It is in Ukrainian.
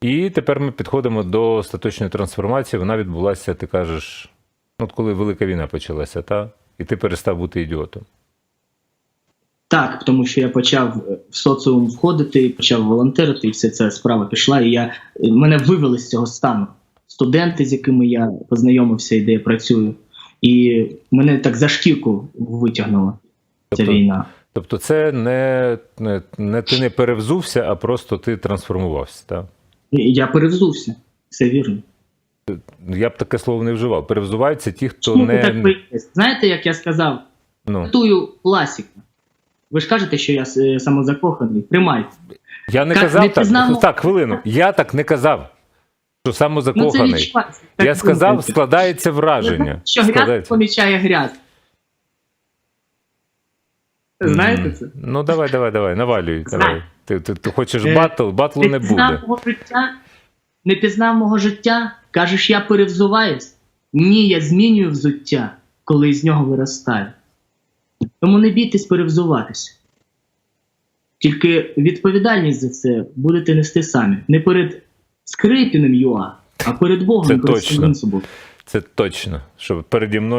І тепер ми підходимо до остаточної трансформації. Вона відбулася, ти кажеш, ну, от коли Велика війна почалася, та? і ти перестав бути ідіотом. Так, тому що я почав е, в соціум входити, почав волонтерити, і все ця справа пішла. І я е, мене вивели з цього стану. Студенти, з якими я познайомився і де я працюю, і мене так за шкірку витягнула ця Тобто- війна. Тобто, це не, не, не ти не перевзувся, а просто ти трансформувався. Так? Я перевзувся. Все вірно. Я б таке слово не вживав. Перевзуваються ті, хто Чому ви так не. Знаєте, як я сказав, Ну, цитую класіка. Ви ж кажете, що я е, самозакоханий. Приймайте. я не Как казав не так. пізнав- Так, хвилину. Я так не казав, що Ну, це самозакоханий. відчувається. Так я сказав, складається враження. Що грязь Складається. помічає грязь. Знаєте це? Ну, давай, давай, давай, навалюй. Давай. Ти, ти, ти хочеш Е, батл, батлу не буде. мого життя? Не пізнав мого життя? Кажеш, я перевзуваюсь? Ні, я змінюю взуття, коли з нього виростаю. Тому не бійтесь перевзуватися. Тільки відповідальність за це будете нести самі. Не перед Скрипіним ЮА, а перед Богом Це перед точно. собою. Це точно, що переді мною.